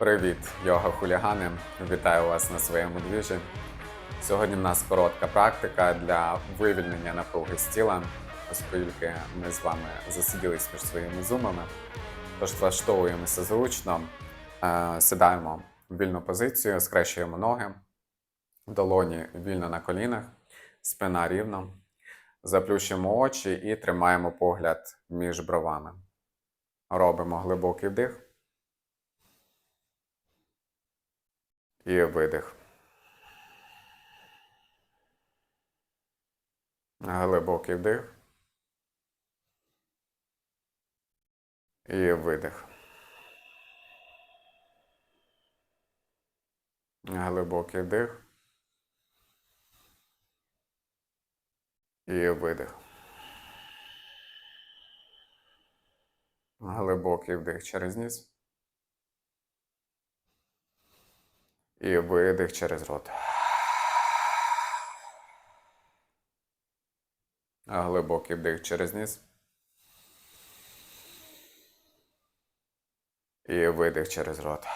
Привіт, йога хулігани! Вітаю вас на своєму двіжі. Сьогодні в нас коротка практика для вивільнення напруги з тіла, оскільки ми з вами засиділись між своїми зумами. Тож влаштовуємося зручно, е, сідаємо в вільну позицію, скрещуємо ноги, долоні вільно на колінах, спина рівно, заплющуємо очі і тримаємо погляд між бровами. Робимо глибокий вдих. І видих. Глибокий вдих. І видих. Глибокий вдих. І видих. Глибокий вдих через ніс. І видих через рот. Глибокий вдих через ніс. І видих через рот.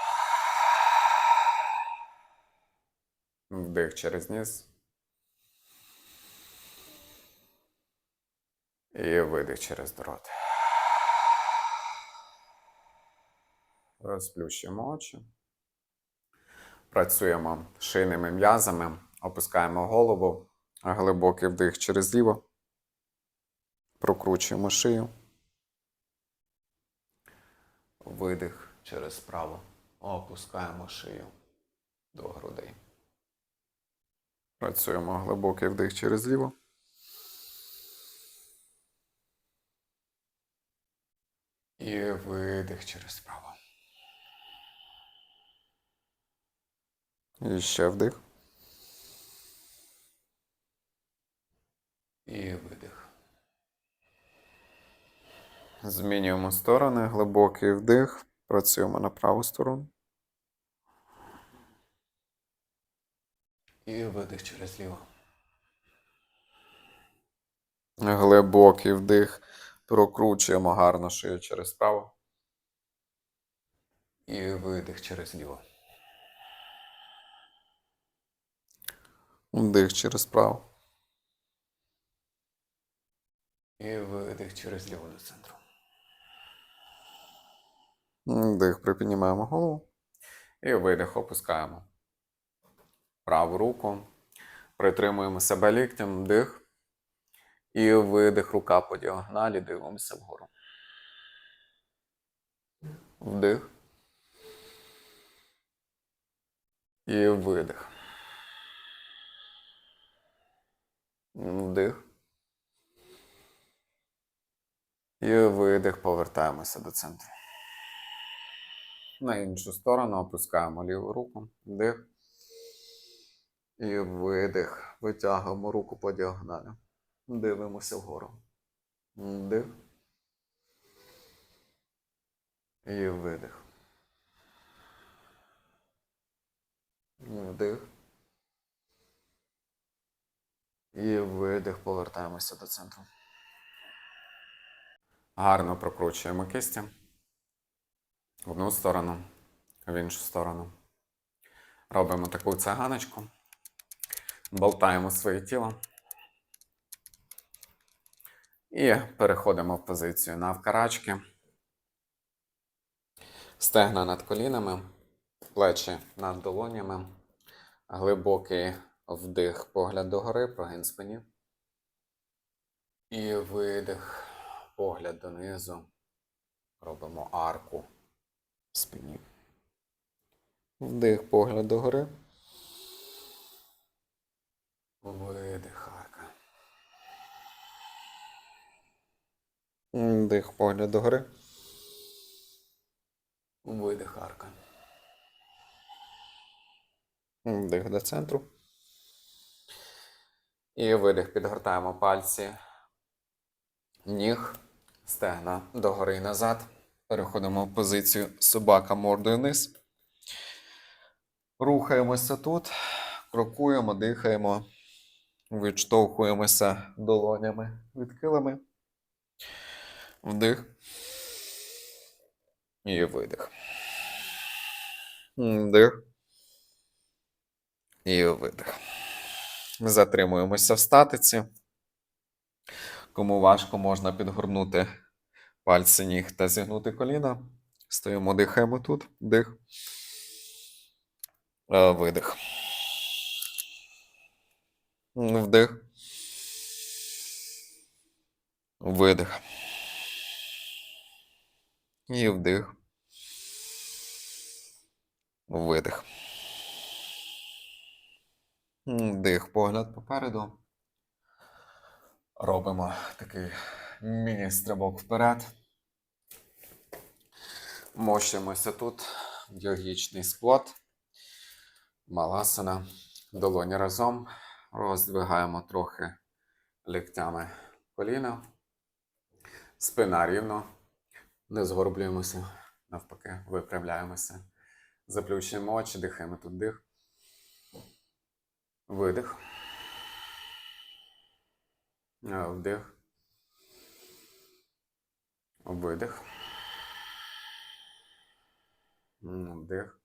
Вдих через ніс. І видих через рот. Розплющуємо очі. Працюємо шийними м'язами, опускаємо голову, глибокий вдих через ліво, прокручуємо шию, видих через право, опускаємо шию до грудей. Працюємо глибокий вдих через ліво. І видих через право. І ще вдих. І видих. Змінюємо сторони. Глибокий вдих. Працюємо на праву сторону. І видих через ліву. Глибокий вдих. Прокручуємо гарно шию через право. І видих через ліво. Вдих через право. І видих через ліву до центру. Вдих, припіднімаємо голову. І видих, опускаємо. Праву руку. Притримуємо себе ліктем, вдих. І видих, рука по діагоналі, дивимося вгору. Вдих. І видих. Вдих. І видих, повертаємося до центру. На іншу сторону опускаємо ліву руку. Вдих. І видих. Витягуємо руку по діагоналі. Дивимося вгору. Вдих. І видих. Вдих. І видих, повертаємося до центру. Гарно прокручуємо кисті. В одну сторону, в іншу сторону. Робимо таку циганочку. Болтаємо своє тіло. І переходимо в позицію навкарачки. Стегна над колінами, плечі над долонями. Глибокий вдих, погляд догори, прогин спині. І видих, погляд донизу. Робимо арку в спині. Вдих, погляд догори. Видих, арка. Вдих, погляд догори. Видих, арка. Вдих до центру. І видих, підгортаємо пальці ніг, стегна догори і назад. Переходимо в позицію собака мордою вниз. Рухаємося тут, крокуємо, дихаємо, відштовхуємося долонями відхилами. Вдих. І видих. Вдих. І видих. Затримуємося в статиці. Кому важко, можна підгорнути пальці ніг та зігнути коліна. Стоїмо, дихаємо тут. Вдих. Е, Видих. Вдих. Видих. І вдих. Видих. Вдих, погляд попереду. Робимо такий міні-стрибок вперед. Мощимося тут. Йогічний склот. Маласана. Долоні разом. Роздвигаємо трохи ліктями коліна. Спина рівно. Не згорблюємося. Навпаки, виправляємося. Заплющуємо очі, дихаємо тут дих. Видих. Вдих. Видих. Вдих.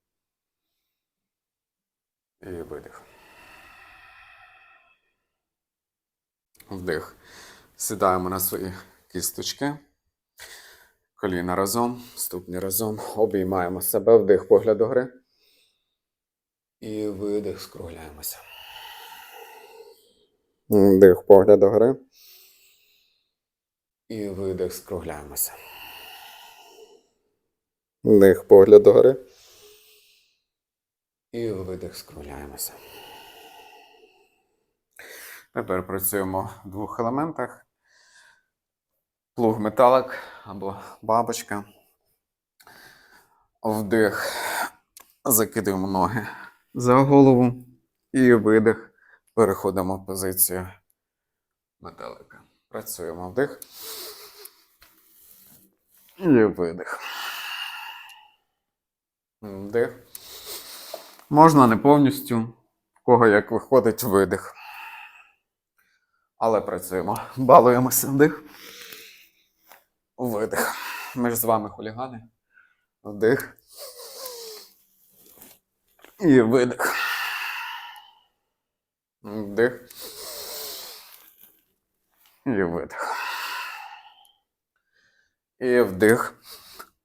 І видих. Вдих. Сідаємо на свої кісточки. Коліна разом, ступні разом. Обіймаємо себе, вдих, погляд гри. І видих, скругляємося. Вдих, погляд до гри. І видих, скругляємося. Вдих, погляд до гори. І видих, скругляємося. Тепер працюємо в двох елементах. Плуг металик або бабочка. Вдих. Закидуємо ноги за голову. І видих. Переходимо в позицію метелика. Працюємо вдих. І видих. Вдих. Можна не повністю, в кого як виходить видих. Але працюємо. Балуємося вдих. Видих. Ми ж з вами хулігани. Вдих. І видих. Вдих. І видих. І вдих.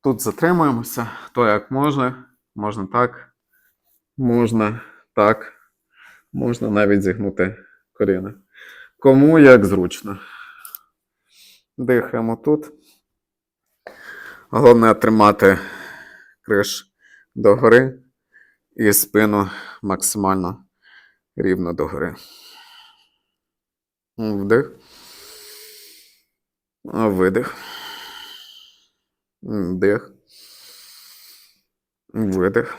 Тут затримуємося. То як можна. Можна так. Можна так. Можна навіть зігнути коліна. Кому як зручно. Дихаємо тут. Головне тримати криш догори і спину максимально рівно догори. Вдих. Видих. Вдих. Видих.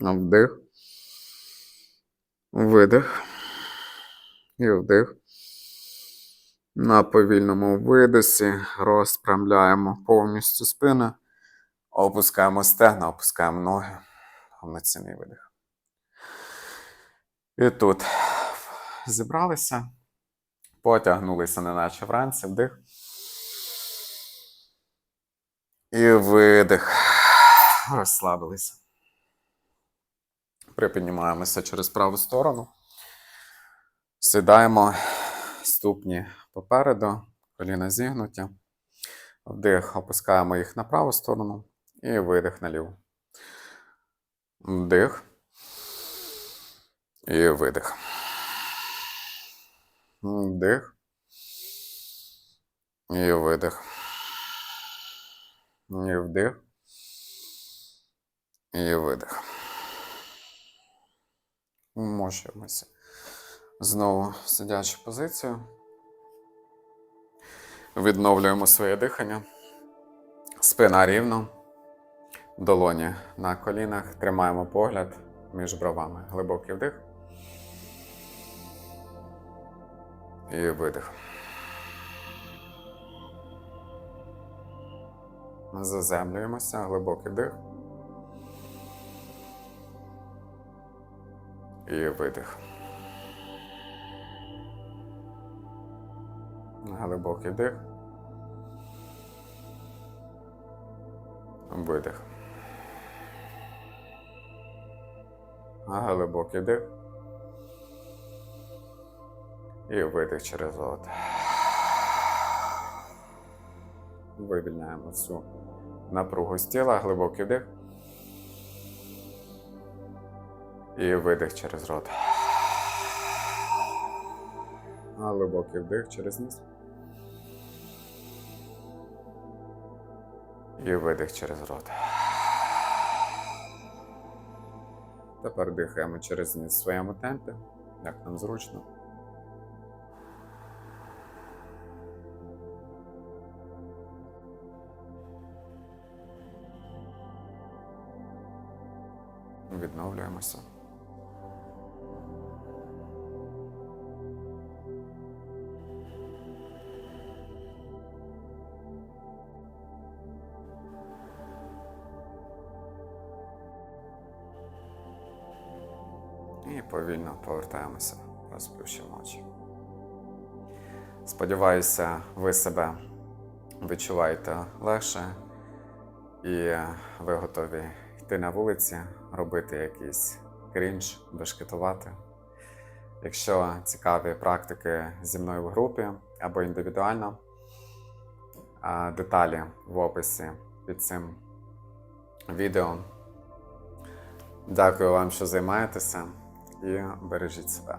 Вдих. Видих. І вдих. На повільному видосі розпрямляємо повністю спину. Опускаємо стегна, опускаємо ноги. Повноцінний видих. І тут зібралися. Потягнулися, неначе вранці, вдих. І видих. Розслабилися. Припіднімаємося через праву сторону. Сідаємо ступні попереду, коліна зігнуті. Вдих, опускаємо їх на праву сторону і видих на ліву. Вдих. І видих. Вдих. І видих. І вдих. І видих. Мощуємося. Знову в сидячу позицію. Відновлюємо своє дихання. Спина рівно. Долоні на колінах. Тримаємо погляд між бровами. Глибокий вдих. І видих. Заземлюємося. Глибокий вдих. І видих. Глибокий вдих. Видих. Глибокий вдих. І видих через рот. Вивільняємо всю напругу з тіла, глибокий вдих. І видих через рот. Глибокий вдих через ніс. І видих через рот. Тепер дихаємо через ніс в своєму темпі, як нам зручно. Відновлюємося. І повільно повертаємося, розпивши очі. Сподіваюся, ви себе відчуваєте легше і ви готові йти на вулиці, робити якийсь крінж, бешкетувати. Якщо цікаві практики зі мною в групі або індивідуально, деталі в описі під цим відео. Дякую вам, що займаєтеся, і бережіть себе.